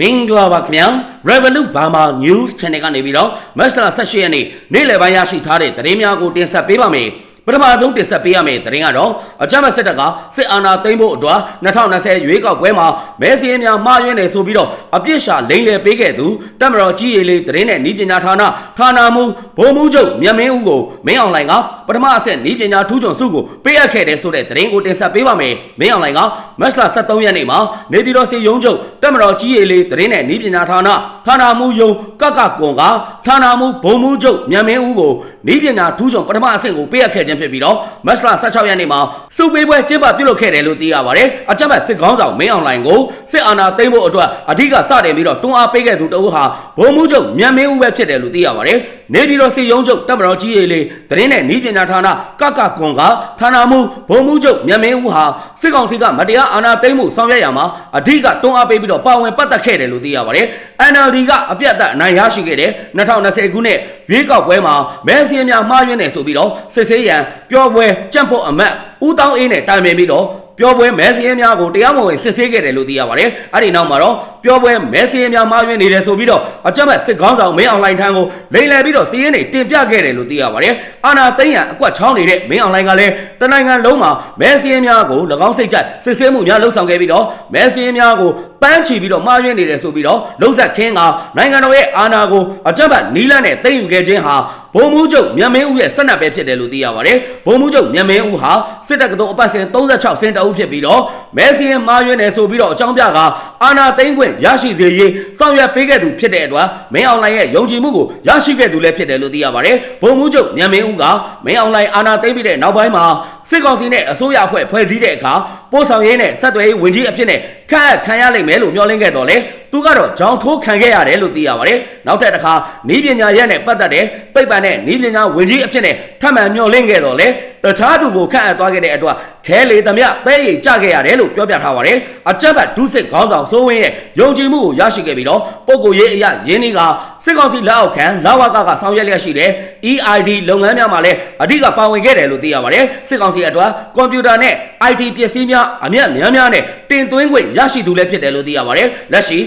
မင်္ဂလာပါခင်ဗျာ Revolut Burma News Channel ကနေပြီးတော့မတ်လ18ရက်နေ့နေ့လယ်ပိုင်းရရှိထားတဲ့သတင်းများကိုတင်ဆက်ပေးပါမယ် ပထမဆုံးတင်ဆက်ပေးရမယ့်သတင်းကတော့အကြမ်းဖက်စစ်တပ်ကစစ်အာဏာသိမ်းဖို့အတွက်2020ရွေးကောက်ပွဲမှာမဲစင်းများမှားယွင်းနေဆိုပြီးတော့အပြစ်ရှာလိမ့်လည်ပေးခဲ့သူတက်မတော်ကြီးရည်လေးသတင်းနဲ့ဤပညာဌာနဌာနမှူးဗိုလ်မှူးချုပ်မြတ်မင်းဦးကိုမင်းအောင်လှိုင်ကပထမအဆင့်ဤပညာထူးချွန်စုကိုပေးအပ်ခဲ့တဲ့ဆိုတဲ့သတင်းကိုတင်ဆက်ပေးပါမယ်မင်းအောင်လှိုင်ကမတ်လ23ရက်နေ့မှာနေပြည်တော်စီရုံးချုပ်တက်မတော်ကြီးရည်လေးသတင်းနဲ့ဤပညာဌာနဌာနမှူးယုံကကကွန်ကဌာနမှူးဗိုလ်မှူးချုပ်မြတ်မင်းဦးကိုဤပညာထူးချွန်ပထမအဆင့်ကိုပေးအပ်ခဲ့ခြင်းဖြစ်ပြီးတော့မတ်လ16ရက်နေ့မှာစုပေးပွဲကျင်းပပြုလုပ်ခဲ့တယ်လို့သိရပါတယ်အကြမ်းဖက်စစ်ကောင်းဆောင်မင်းအောင်လှိုင်ကိုစစ်အာဏာသိမ်းဖို့အတွက်အဓိကစတင်ပြီးတော့တွန်းအားပေးခဲ့သူတဦးဟာဗိုလ်မှူးချုပ်မြတ်မင်းဦးပဲဖြစ်တယ်လို့သိရပါတယ်နေပြည်တော်စီရုံးချုပ်တပ်မတော်ကြီးရေးလေးသတင်းနဲ့ဤပညာဌာနကကကွန်ကဌာနမှူးဗိုလ်မှူးချုပ်မြတ်မင်းဦးဟာစစ်ကောင်စီကမတရားအာဏာသိမ်းမှုဆောင်ရွက်ရမှာအဓိကတွန်းအားပေးပြီးတော့ပါဝင်ပတ်သက်ခဲ့တယ်လို့သိရပါတယ်။ NLD ကအပြတ်အသတ်အနိုင်ရရှိခဲ့တဲ့2020ခုနှစ်ရွေးကောက်ပွဲမှာမဲစင်းများမှားယွင်းနေဆိုပြီးတော့စစ်ဆေးရန်ပျော်ပွဲကြံ့ဖို့အမတ်ဦးတောင်းအေးနဲ့တိုင်ပင်ပြီးတော့ ပြောပွဲမဲစင်းများကိုတရားမဝင်စစ်ဆေးခဲ့တယ်လို့သိရပါတယ်။အဲ့ဒီနောက်မှာတော့ပြောပွဲမဲစင်းများမှားယွင်းနေတယ်ဆိုပြီးတော့အကြမ်းဖက်စစ်ကောင်းဆောင်မင်းအောင်လှိုင်ထံကိုလိန်လည်ပြီးတော့စီးရင်တွေတင်ပြခဲ့တယ်လို့သိရပါတယ်။အာနာသိန်းရန်အကွက်ချောင်းနေတဲ့မင်းအောင်လှိုင်ကလည်းတနိုင်ငံလုံးမှာမဲစင်းများကို၎င်းစိတ်ကြစစ်ဆေးမှုများလှုပ်ဆောင်ခဲ့ပြီးတော့မဲစင်းများကိုပန်းချီပြီးတော့မှားယွင်းနေတယ်ဆိုပြီးတော့လှုပ်ဆက်ခင်းကနိုင်ငံတော်ရဲ့အာဏာကိုအကြမ်းဖက်နီးလန်းနဲ့သိမ်းယူခဲ့ခြင်းဟာဘုံမူးချုပ်မြန်မင်းဦးရဲ့ဆက်နပ်ပဲဖြစ်တယ်လို့သိရပါတယ်။ဘုံမူးချုပ်မြန်မင်းဦးဟာစစ်တပ်ကတော့အပတ်စဉ်36စင်တအုပ်ဖြစ်ပြီးတော့မဲဆီရင်မာရွင်းနေဆိုပြီးတော့အကြောင်းပြကအာနာသိန်းခွင့်ရရှိစေရေးဆောင်ရွက်ပေးခဲ့သူဖြစ်တဲ့အတွက်မင်းအောင်လှိုင်ရဲ့ယုံကြည်မှုကိုရရှိခဲ့သူလည်းဖြစ်တယ်လို့သိရပါတယ်။ဘုံမူးချုပ်မြန်မင်းဦးကမင်းအောင်လှိုင်အာနာသိမ်းပြီးတဲ့နောက်ပိုင်းမှာစစ်ကောင်စီနဲ့အစိုးရအဖွဲ့ဖွဲ့စည်းတဲ့အခါပို့ဆောင်ရေးနဲ့ဆက်သွယ်ရေးဝန်ကြီးအဖြစ်နဲ့ ခန့်အပ်ခံရလိမ့်မယ်လို့မျှော်လင့်ခဲ့တော့လေသူကတော့ကြောင်ထိုးခံခဲ့ရတယ်လို့သိရပါတယ်နောက်ထပ်တစ်ခါနီးပညာရက်နဲ့ပတ်သက်တဲ့ပိတ်ပံနဲ့နီးပညာဝန်ကြီးအဖြစ်နဲ့ထပ်မံမျှော်လင့်ခဲ့တော့လေတခြားသူကိုခန့်အပ်သွားခဲ့တဲ့အတွက်ခဲလေသမျှသဲရည်ကြခဲ့ရတယ်လို့ပြောပြထားပါတယ်အကြက်ဘတ်ဒုစစ်ခေါင်းဆောင်စိုးဝင်းရဲ့ယုံကြည်မှုကိုရရှိခဲ့ပြီးတော့ပုံကိုရေးအရာရင်းနှီးကစစ်ကောင်စီလက်အောက်ခံလာဝကကဆောင်ရွက်လျက်ရှိတဲ့ EID လုပ်ငန်းများမှာလည်းအဓိကပါဝင်ခဲ့တယ်လို့သိရပါတယ်စစ်ကောင်စီအတွက်ကွန်ပျူတာနဲ့ IT ပစ္စည်းများအမြတ်များများနဲ့တင်သွင်းခွင့်ရရှိသူလည်းဖြစ်တယ်လို့သိရပါတယ်လက်ရှိ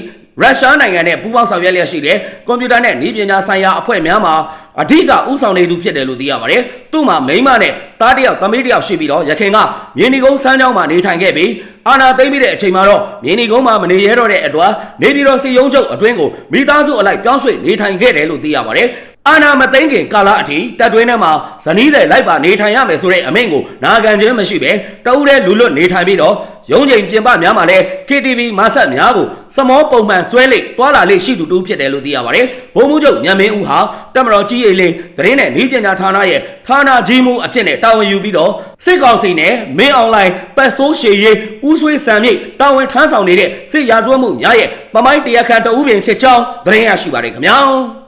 ရုရှားနိုင်ငံနဲ့ပူးပေါင်းဆောင်ရွက်လျက်ရှိတဲ့ကွန်ပျူတာနဲ့နည်းပညာဆိုင်ရာအဖွဲ့များမှာအဓိကဥဆောင်နေသူဖြစ်တယ်လို့သိရပါတယ်။သူ့မှာမိန်းမနဲ့တားတယောက်သမီးတယောက်ရှိပြီးတော့ရခင်ကမြင်းဒီကုန်းစမ်းကြောင်းမှာနေထိုင်ခဲ့ပြီးအာနာသိမ့်ပြီးတဲ့အချိန်မှာတော့မြင်းဒီကုန်းမှာမနေရတော့တဲ့အတွက်နေပြည်တော်စီယုံချုပ်အတွင်းကိုမိသားစုအလိုက်ပြောင်းရွှေ့နေထိုင်ခဲ့တယ်လို့သိရပါတယ်။ အာနာမသိမ့်ခင်ကာလအထိတပ်တွင်းထဲမှာဇနီးတဲ့လိုက်ပါနေထိုင်ရမယ်ဆိုတဲ့အမိန့်ကိုနာခံခြင်းမရှိပဲတအူးတဲ့လူလွတ်နေထိုင်ပြီးတော့ရုံးချိန်ပြင်ပများမှာလဲ KTV မဆက်များကိုစမောပုံမှန်ဆွဲလိတွာလာလိရှိသူတူဖြစ်တယ်လို့သိရပါတယ်။ဘုံမှုချုပ်ညံမင်းဦးဟာတက်မတော်ကြီးရေးလေးသတင်းနဲ့ဤပညာဌာနရဲ့ဌာနကြီးမှုအဖြစ်နဲ့တာဝန်ယူပြီးတော့စစ်ကောင်စီနဲ့မင်းအွန်လိုင်းပတ်ဆိုးရှည်ရေးဦးဆွေးစံမြိတ်တာဝန်ထမ်းဆောင်နေတဲ့စစ်ရာဇဝတ်မှုများရဲ့ပမိုင်းတရားခံတအူးပင်ဖြစ်ကြောင်းသတင်းရရှိပါတယ်ခင်ဗျာ။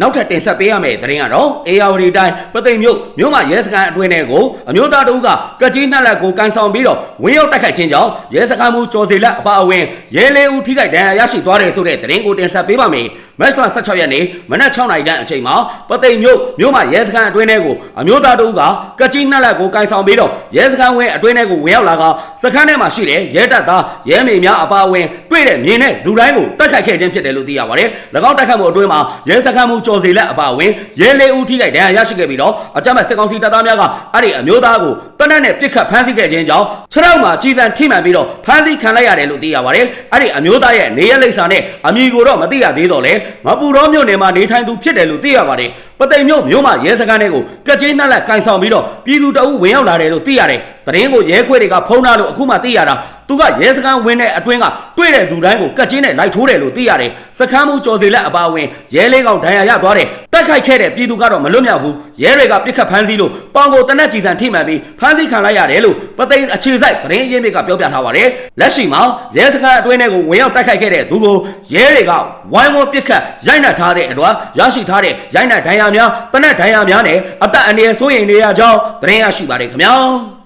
နောက်ထပ်တင်ဆက်ပေးရမယ့်သတင်းကတော့အေယာဝတီတိုင်းပသိမ်မြို့မြို့မှာရဲစခန်းအတွင်းထဲကိုအမျိုးသားတဦးကကကြီးနှက်လက်ကိုကန်ဆောင်ပြီးတော့ဝင်းရောက်တိုက်ခိုက်ခြင်းကြောင့်ရဲစခန်းမှုကျော်စီလက်အပါအဝင်ရဲလေးဦးထိခိုက်ဒဏ်ရာရရှိသွားတယ်ဆိုတဲ့သတင်းကိုတင်ဆက်ပေးပါမယ်။ မတ်လ16ရက်နေ့မနက်6နာရီခန့်အချိန်မှာပသိမ်မြို့မြို့မှာရဲစခန်းအတွင်းထဲကိုအမျိုးသားတဦးကကကြီးနှက်လက်ကိုကန်ဆောင်ပြီးတော့ရဲစခန်းဝင်းအတွင်းထဲကိုဝင်ရောက်လာကစခန်းထဲမှာရှိတဲ့ရဲတပ်သားရဲမေများအပါအဝင်တွေ့တဲ့မြင်တဲ့လူတိုင်းကိုတိုက်ခိုက်ခဲ့ခြင်းဖြစ်တယ်လို့သိရပါတယ်။၎င်းတိုက်ခိုက်မှုအတွင်းမှာရဲစခန်းမှုကျော်စီလက်အပါအဝင်ရဲလေးဦးထိခိုက်ဒဏ်ရာရရှိခဲ့ပြီးတော့အကြမ်းဖက်စစ်ကောင်စီတပ်သားများကအဲ့ဒီအမျိုးသားကိုတနက်နဲ့ပြစ်ခတ်ဖမ်းဆီးခဲ့ခြင်းကြောင့်ခြေထောက်မှာကြီးစံထိမှန်ပြီးတော့ဖမ်းဆီးခံလိုက်ရတယ်လို့သိရပါတယ်အဲ့ဒီအမျိုးသားရဲ့နေရလိပ်စာနဲ့အမည်ကိုတော့မသိရသေးတော့လေမပူတော်မြို့နယ်မှာနေထိုင်သူဖြစ်တယ်လို့သိရပါတယ်ပသိမ်မြို့မြို့မှာရဲစခန်းတွေကိုကကြင်းနှက်လက်ကန်ဆောင်ပြီးတော့ပြည်သူတအုပ်ဝင်ရောက်လာတယ်လို့သိရတယ်။တရင်ကိုရဲခွေတွေကဖုံးထားလို့အခုမှသိရတာ သူကရဲစခန်းဝင်းတဲ့အတွင်းကတွေ့တဲ့သူတိုင်းကိုကကြင်းနဲ့လိုက်ထိုးတယ်လို့သိရတယ်။စခန်းမှုကျော်စီလက်အပါအဝင်ရဲလေးကောင်ဒဏ်ရာရသွားတယ်။တက်ခိုက်ခဲ့တဲ့ပြည်သူကတော့မလွတ်မြောက်ဘူး။ရဲတွေကပြစ်ခတ်ဖမ်းဆီးလို့ပေါင်ကိုတနက်ကြည်စံထိမှန်ပြီးဖမ်းဆီးခံလိုက်ရတယ်လို့ပသိမ်အခြေစိုက်တရင်အရေးမြစ်ကပြောပြထားပါတယ်။လက်ရှိမှာရဲစခန်းအတွင်းထဲကိုဝင်ရောက်တက်ခိုက်ခဲ့တဲ့သူကိုရဲတွေကဝိုင်းဝန်းပြစ်ခတ်ရိုက်နှက်ထားတဲ့အတွက်ရရှိထားတဲ့ရိုက်နှက်ဒဏ်ရာများတနက်ဒဏ်ရာများနဲ့အသက်အန္တရာယ်စိုးရိမ်နေရကြောင်းသတင်းရရှိပါတယ်ခင်ဗျာ။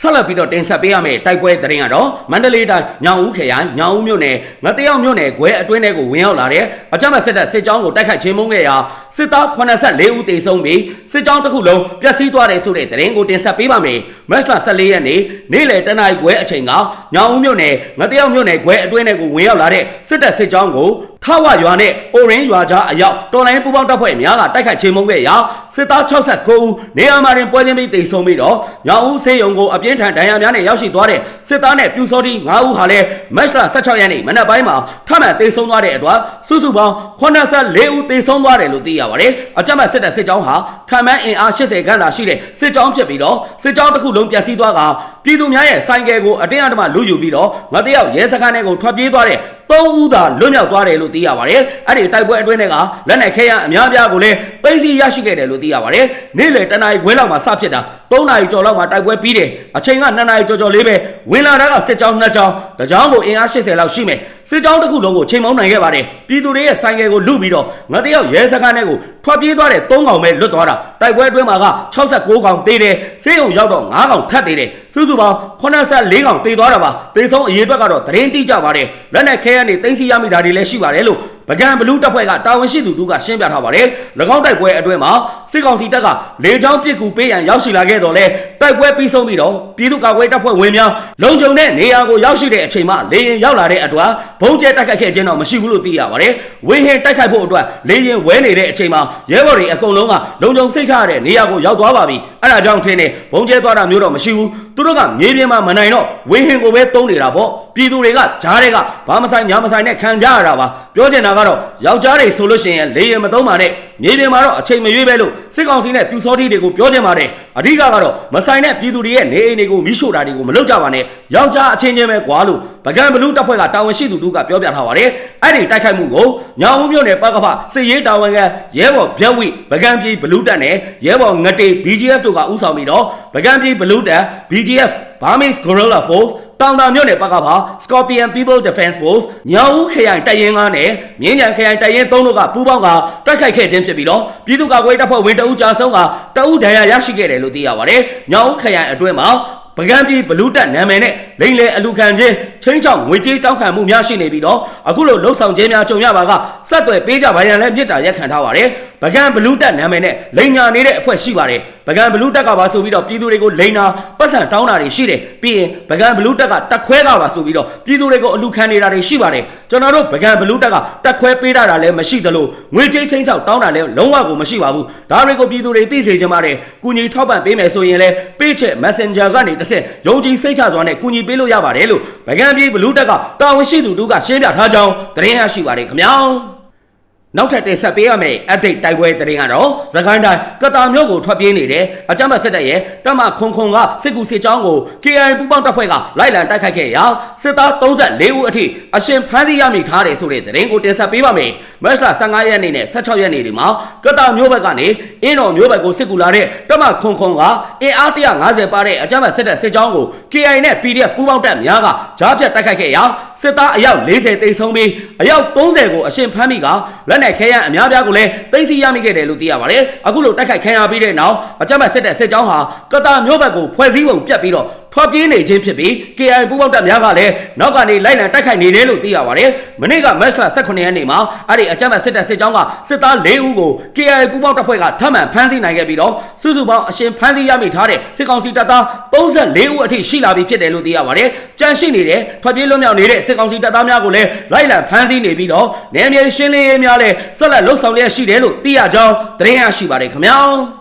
ဆက်လက်ပြီးတော့တင်ဆက်ပေးရမယ့်တိုက်ပွဲသတင်းကတော့မန္တလေးတိုင်းညောင်ဦးခရိုင်ညောင်ဦးမြို့နယ်ငတယောက်မြို့နယ်ခွဲအတွင်းထဲကိုဝင်ရောက်လာတဲ့အကြမ်းဖက်စစ်တပ်စစ်ကြောင်းကိုတိုက်ခိုက်ချင်းမုန်းခဲ့ရာစစ်သား84ဦးသေဆုံးပြီးစစ်ကြောင်းတစ်ခုလုံးပျက်စီးသွားတယ်ဆိုတဲ့သတင်းကိုတင်ဆက်ပေးပါမယ်။မတ်လ14ရက်နေ့နေ့လယ်တနာရီခွဲအချိန်ကညောင်ဦးမြို့နယ်ငတယောက်မြို့နယ်ခွဲအတွင်းထဲကိုဝင်ရောက်လာတဲ့စစ်တပ်စစ်ကြောင်းကို ထဝရွာနဲ့အိုရင်းရွာကြားအရောက်တော်လိုင်းပူပေါင်းတပ်ဖွဲ့များကတိုက်ခိုက်ချင်းမုန်းခဲ့ရာစစ်သား69ဦးနေရာမှာတင်ပွဲချင်းပြီးသေဆုံးပြီးတော့ညောင်ဦးဆေးရုံကိုအပြင်းထန်ဒဏ်ရာများနဲ့ရောက်ရှိသွားတဲ့စစ်သားနဲ့ပြူစောတိ9ဦးဟာလည်းမတ်လ16ရက်နေ့မနက်ပိုင်းမှာထမှန်သေဆုံးသွားတဲ့အတွက်စုစုပေါင်း84ဦးသေဆုံးသွားတယ်လို့သိရပါတယ်အကြမ်းဖက်စစ်တပ်စစ်ကြောင်းဟာခံမှန်းအင်အား80ခန်းသာရှိတဲ့စစ်ကြောင်းဖြစ်ပြီးတော့စစ်ကြောင်းတစ်ခုလုံးပျက်စီးသွားကပြည်သူများရဲ့ဆိုင်ကယ်ကိုအတင်းအဓမ္မလူယူပြီးတော့ငါတယောက်ရဲစခန်းထဲကိုထွက်ပြေးသွားတဲ့ သုံးဦးသာလွတ်မြောက်သွားတယ်လို့သိရပါတယ်။အဲ့ဒီတိုက်ပွဲအတွင်းတွေကလက်နက်ခဲယမ်းအများအပြားကိုလည်းသိမ်းဆည်းရရှိခဲ့တယ်လို့သိရပါတယ်။နေ့လယ်တနာရီခွဲလောက်မှာစဖြစ်တာ 3နာရီကျော်လောက်မှာတိုက်ပွဲပြီးတယ်။အချိန်က2နာရီကျော်ကျော်လေးပဲဝင်လာတာကစစ်ကြောင်း2ကြောင်းတကြောင်းကိုအင်အား80လောက်ရှိမယ်။စစ်ကြောင်းတစ်ခုလုံးကိုချိန်မောင်းနိုင်ခဲ့ပါတယ်။ပြည်သူတွေရဲ့ဆိုင်ကယ်ကိုလုပြီးတော့ငါတယောက်ရဲစခန်းထဲကိုထွက်ပြေးသွားတဲ့3កောင်ပဲလွတ်သွားတာ။တိုက်ပွဲအတွင်းမှာက66កောင်သေးတယ်။စေးုံရောက်တော့9កောင်ထပ်သေးတယ်။စုစုပေါင်း84កောင်သေသွားတာပါ။သေဆုံးအရေးအတွက်ကတော့သတင်းတိကျပါတယ်။လက်နက်ခဲယမ်းတွေသိမ်းဆည်းရမိတာတွေလည်းရှိပါတယ်လို့ ပကံဘလူးတပ်ဖွဲ့ကတာဝန်ရှိသူတို့ကရှင်းပြထားပါတယ်။၎င်းတိုက်ပွဲအတွင်းမှာစစ်ကောင်စီတပ်ကလေကြောင်းပစ်ကူပေးရန်ရောက်ရှိလာခဲ့တော့လဲတိုက်ပွဲပြီးဆုံးပြီးတော့ပြည်သူ့ကာကွယ်တပ်ဖွဲ့ဝင်များလုံခြုံတဲ့နေရာကိုရောက်ရှိတဲ့အချိန်မှာလေရင်ရောက်လာတဲ့အတွက်ဘုံကျဲတိုက်ခိုက်ခဲ့ခြင်းတော့မရှိဘူးလို့သိရပါတယ်။ဝင်းဟင်တိုက်ခိုက်ဖို့အတွက်လေရင်ဝဲနေတဲ့အချိန်မှာရဲဘော်တွေအကုန်လုံးကလုံခြုံစိတ်ချရတဲ့နေရာကိုရောက်သွားပါပြီ။အဲဒါကြောင့်ထင်းနေဘုံကျဲသွားတာမျိုးတော့မရှိဘူး။ သူတို့ကမြေပြင်မှာမနိုင်တော့ဝင်းဟင်ကိုပဲတုံးနေတာပေါ့။ပြည်သူတွေကဂျားတွေကဘာမဆိုင်ညာမဆိုင်နဲ့ခံကြရတာပါ။ပြောချင်တာကတော့ယောက်ျားတွေဆိုလို့ရှိရင်လေရင်မသုံးပါနဲ့မြေပြင်မှာတော့အချိန်မရွေးပဲလို့စစ်ကောင်စီနဲ့ပြူစောတိတွေကိုပြောချင်ပါတယ် အဓိကကတော့မဆိုင်တဲ့ပြည်သူတွေရဲ့နေအိမ်တွေကိုမိရှို့တာတွေကိုမလုပ်ကြပါနဲ့ယောက်ျားအချင်းချင်းပဲကွာလို့ပကံဘလူးတပ်ဖွဲ့ကတာဝန်ရှိသူတို့ကပြောပြထားပါတယ်အဲ့ဒီတိုက်ခိုက်မှုကိုညောင်ဦးမြို့နယ်ပကဖစစ်ရေးတာဝန်ခံရဲဘော်ဗျက်ဝိပကံပြည်ဘလူးတပ်နဲ့ရဲဘော်ငတေ BGF တို့ကဥဆောင်ပြီးတော့ပကံပြည်ဘလူးတပ် BGF Burmese Guerrilla Force တောင်တာမြို့နယ်ဘက်ကပါ Scorpion People Defense Force ညောင်ဦးခရိုင်တပ်ရင်းကားနဲ့မြင်းကြံခရိုင်တပ်ရင်း၃တို့ကပူးပေါင်းကတိုက်ခိုက်ခဲ့ခြင်းဖြစ်ပြီးတော့ပြည်သူ့ကာကွယ်တပ်ဖွဲ့ဝင်တအုပ်ကြာဆုံးကတအုပ်ဒဏ်ရာရရှိခဲ့တယ်လို့သိရပါတယ်။ညောင်ဦးခရိုင်အတွင်းမှာပကံပြည်ဘလူးတက်နာမည်နဲ့လိမ့်လေအလူခံချင်းချင်းချောင်းငွေကြေးတောင်းခံမှုများရှိနေပြီးတော့အခုလိုလှုပ်ဆောင်ခြင်းများကြုံရပါကစက်တွေပေးကြပါရန်လည်းမြစ်တာရက်ခံထားပါတယ် ပကံဘလူးတက်နာမည်နဲ့လိန်ညာနေတဲ့အဖွဲ့ရှိပါတယ်ပကံဘလူးတက်ကပါဆိုပြီးတော့ပြည်သူတွေကိုလိန်နာပတ်စံတောင်းတာတွေရှိတယ်ပြီးရင်ပကံဘလူးတက်ကတက်ခွဲကပါဆိုပြီးတော့ပြည်သူတွေကိုအလူခံနေတာတွေရှိပါတယ်ကျွန်တော်တို့ပကံဘလူးတက်ကတက်ခွဲပေးတာလည်းမရှိသလိုငွေကြေးချင်းချောင်းတောင်းတာလည်းလုံးဝကိုမရှိပါဘူးဒါတွေကိုပြည်သူတွေသိစေချင်ပါတယ်ကုညီထောက်ပံ့ပေးမယ်ဆိုရင်လည်းပေးချက် Messenger ကနေတစ်ဆက်ယုံကြည်စိတ်ချစွာနဲ့ကုညီပေးလို့ရပါတယ်လို့ဗကံပြည်ဘလူးတက်ကတာဝန်ရှိသူတို့ကရှင်းပြထားကြောင်းသတင်းရရှိပါတယ်ခင်ဗျာ နောက်ထပ်တင်ဆက်ပေးရမယ့် update တိုက်ပွဲသတင်းကတော့သခိုင်းတိုင်းကတာမြို့ကိုထွက်ပြေးနေတဲ့အကြမ်းဖက်စစ်တပ်ရဲ့တမခွန်ခွန်ကစစ်ကူစစ်ကြောင်းကို KI ပူပေါင်းတပ်ဖွဲ့ကလိုက်လံတိုက်ခိုက်ခဲ့ရာစစ်သား34ဦးအထိအရှင်ဖမ်းဆီးရမိထားတယ်ဆိုတဲ့သတင်းကိုတင်ဆက်ပေးပါမယ်။မတ်လ15ရက်နေ့နဲ့16ရက်နေ့တွေမှာကတာမြို့ဘက်ကနေအင်းတော်မြို့ဘက်ကိုစစ်ကူလာတဲ့တမခွန်ခွန်ကအင်အား150ပါတဲ့အကြမ်းဖက်စစ်တပ်စစ်ကြောင်းကို KI နဲ့ PDF ပူပေါင်းတပ်များကကြားဖြတ်တိုက်ခိုက်ခဲ့ရာစစ်သားအယောက်40တိတ်ဆုံးပြီးအယောက်30ကိုအရှင်ဖမ်းမိကလက်နက်ခဲယမ်းအများပြားကိုလည်းသိမ်းဆည်းရမိခဲ့တယ်လို့သိရပါတယ်။အခုလိုတိုက်ခိုက်ခံရပြီးတဲ့နောက်အကြမ်းဖက်စစ်တပ်စစ်ကြောင်းဟာကတာမြို့ဘက်ကိုဖွဲ့စည်းပုံပြတ်ပြီးတော့ ထွက်ပြေးနေခြင်းဖြစ်ပြီး KI ပူးပေါင်းတပ်များကလည်းနောက်ကနေလိုက်လံတိုက်ခိုက်နေတယ်လို့သိရပါတယ်။မနေ့ကမတ်လ18ရက်နေ့မှာအဲ့ဒီအကြမ်းဖက်စစ်တပ်စစ်ကြောင်းကစစ်သား၄ဦးကို KI ပူးပေါင်းတပ်ဖွဲ့ကထပ်မံဖမ်းဆီးနိုင်ခဲ့ပြီးတော့စုစုပေါင်းအရှင်ဖမ်းဆီးရမိထားတဲ့စစ်ကောင်စီတပ်သား34ဦးအထိရှိလာပြီဖြစ်တယ်လို့သိရပါတယ်။ကြန့်ရှိနေတဲ့ထွက်ပြေးလွတ်မြောက်နေတဲ့စစ်ကောင်စီတပ်သားများကိုလည်းလိုက်လံဖမ်းဆီးနေပြီးတော့နယ်မြေရှင်းလင်းရေးများလည်းဆက်လက်လှုပ်ဆောင်လျက်ရှိတယ်လို့သိရကြောင်းသတင်းရရှိပါတယ်ခင်ဗျာ။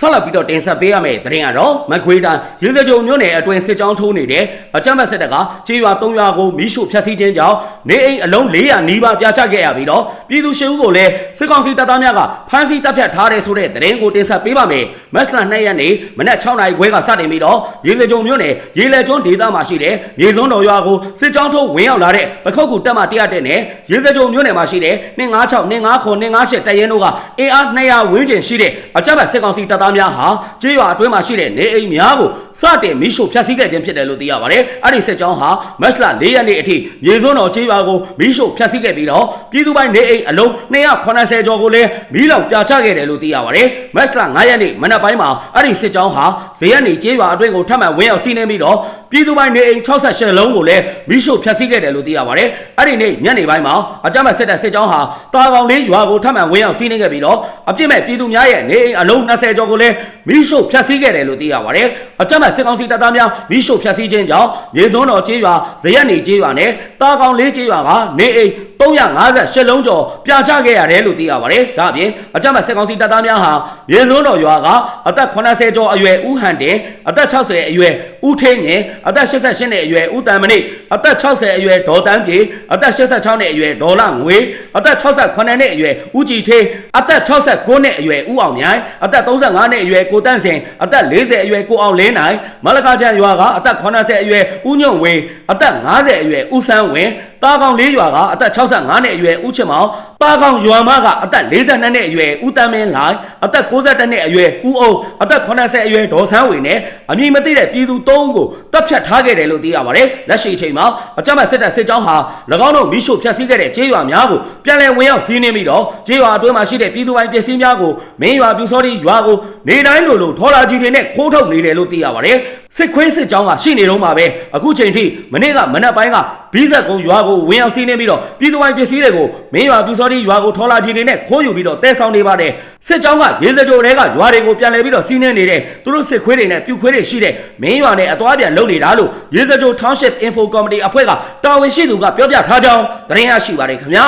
ဆက်လက်ပြီးတော့တင်ဆက်ပေးရမယ့်သတင်းကတော့မကွေးတိုင်းရေစကြုံမြို့နယ်အတွင်းစစ်ကြောင်းထိုးနေတဲ့အကြမ်းဖက်စစ်တပ်ကခြေရွာ၃ရွာကိုမီးရှို့ဖျက်ဆီးခြင်းကြောင့်နေအိမ်အလုံး400နီးပါးပြာချခဲ့ရပြီးတော့ပြည်သူရှစ်ဦးကိုလည်းစစ်ကောင်စီတပ်သားများကဖမ်းဆီးတပ်ဖြတ်ထားတယ်ဆိုတဲ့သတင်းကိုတင်ဆက်ပေးပါမယ်။မတ်လ2ရက်နေ့မနက်6နာရီခွဲကစတင်ပြီးတော့ရေစကြုံမြို့နယ်ရေလက်ကျွန်းဒေသမှာရှိတဲ့မြေစုံတော်ရွာကိုစစ်ကြောင်းထိုးဝင်ရောက်လာတဲ့ပခုတ်ကူတပ်မ100တဲ့နဲ့ရေစကြုံမြို့နယ်မှာရှိတဲ့256 259 258တပ်ရင်းတို့ကအင်အား200ဝန်းကျင်ရှိတဲ့အကြမ်းဖက်စစ်ကောင်စီတပ်သားသားများဟာကျေးရွာအတွင်းမှာရှိတဲ့နေအိမ်များကိုစတင်မိရှို့ဖျက်ဆီးခဲ့ခြင်းဖြစ်တယ်လို့သိရပါတယ်။အဲ့ဒီစစ်ကြောင်းဟာမတ်လ၄ရက်နေ့အထိမြေစွန်းတော်ကျေးရွာကိုမိရှို့ဖျက်ဆီးခဲ့ပြီးတော့ပြည်သူပိုင်းနေအိမ်အလုံး280ကျော်ကိုလည်းမီးလောင်ပြချခဲ့တယ်လို့သိရပါတယ်။မတ်လ9ရက်နေ့မနက်ပိုင်းမှာအဲ့ဒီစစ်ကြောင်းဟာဇေယျနေကျေးရွာအတွင်းကိုထပ်မံဝင်ရောက်စီးနှင်းပြီးတော့ပြည်သူပိုင်းနေအိမ်68လုံးကိုလည်းမိရှို့ဖျက်ဆီးခဲ့တယ်လို့သိရပါတယ်။အဲ့ဒီနေ့ညနေပိုင်းမှာအကြမ်းဖက်စစ်တပ်စစ်ကြောင်းဟာတာကောင်လေးရွာကိုထပ်မံဝင်ရောက်စီးနှင်းခဲ့ပြီးတော့အပြစ်မဲ့ပြည်သူများရဲ့နေအိမ်အလုံး20ကျော်ကိုလည်းမိရှို့ဖျက်ဆီးခဲ့တယ်လို့သိရပါတယ်။အကြမ်းဖက်စစ်ကောင်စီတပ်သားများမိရှို့ဖျက်ဆီးခြင်းကြောင့်မြေစွန်းတော်ကျေးရွာဇရက်နေကျေးရွာနဲ့တာကောင်လေးကျေးရွာကနေအိမ် 358လုံးကျော်ပြာချခဲ့ရတယ်လို့သိရပါတယ်။ဒါအပြင်အကြမ်းဖက်စစ်ကောင်စီတပ်သားများဟာမြေစွန်းတော်ရွာကအသက်80ကျော်အရွယ်ဦးဟန်တင်အသက်60အရွယ်ဦးထင်းငင်အသက်88နှစ်အရွယ်ဦးတန်မနိအသက်60အရွယ်ဒေါ်တန်းပြေအသက်86နှစ်အရွယ်ဒေါ်လာငွေအသက်68နှစ်အရွယ်ဦးကြည်ထေးအသက်69နှစ်အရွယ်ဦးအောင်မြိုင်အသက်35နှစ်အရွယ်ကိုတန့်စင်အသက်40အရွယ်ကိုအောင်လင်းနိုင်မလကာချန်ရွာကအသက်80အရွယ်ဦးညွန့်ဝေအသက်50အရွယ်ဦးဆန်းဝင်းတာကောင်လေးရွာကအသက်65နှစ်အရွယ်ဦးချစ်မောင်တာကောင်ရွာမကအသက်42နှစ်အရွယ်ဦးတမ်းမင်းလိုင်အသက်62နှစ်အရွယ်ဦးအုံအသက်80အရွယ်ဒေါ်ဆန်းဝေနဲ့အမည်မသိတဲ့ပြည်သူ၃ဦးကိုတပ်ဖြတ်ထားခဲ့တယ်လို့သိရပါတယ်လက်ရှိအချိန်မှာအကြမ်းဖက်စစ်တပ်စစ်ကြောင်းဟာ၎င်းတို့မိရှို့ဖျက်ဆီးခဲ့တဲ့ကျေးရွာများကိုပြန်လည်ဝင်ရောက်စီးနင်းပြီးတော့ကျေးရွာအတွင်းမှာရှိတဲ့ပြည်သူပိုင်းပစ္စည်းများကိုမင်းရွာပြူစောတိရွာကိုနေတိုင်းလိုလိုထော်လာကြီးတွေနဲ့ခိုးထုတ်နေတယ်လို့သိရပါတယ်စစ်ခွေးစစ်ကြောင်းကရှိနေတော့မှာပဲအခုချိန်ထိမနေ့ကမနက်ပိုင်းကဘီးဆက်ကုန်းရွာကိုဝင်ရောက်စီးနင်းပြီးတော့ပြည်သူပိုင်းပစ္စည်းတွေကိုမင်းရွာပြူစောတိရွာကိုထော်လာကြီးတွေနဲ့ခိုးယူပြီးတော့တဲဆောင်နေပါတယ်စစ်ကြောင်းကရေစကြိုတွေကရွာတွေကိုပြန်လည်ပြီးတော့စီးနင်းနေတယ်သူတို့စစ်ခွေးတွေနဲ့ပြူခွေးတွေရှိတဲ့မင်းရွာနဲ့အသွားပြန်လုပ်နေတာလို့ရေစကြို Township Info Committee အဖွဲ့ကတာဝန်ရှိသူကပြောပြထားကြောင်းသတင်းရရှိပါတယ်ခင်ဗျာ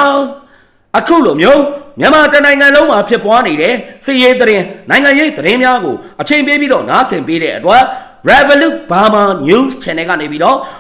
အခုလိုမျိုးမြန်မာတနိုင်ငံလုံးမှာဖြစ်ပွားနေတဲ့စစ်ရေးသတင်းနိုင်ငံရေးသတင်းများကိုအချိန်ပေးပြီးတော့နားဆင်ပေးတဲ့အတွက် Revolut Burma News Channel ကနေပြီးတော့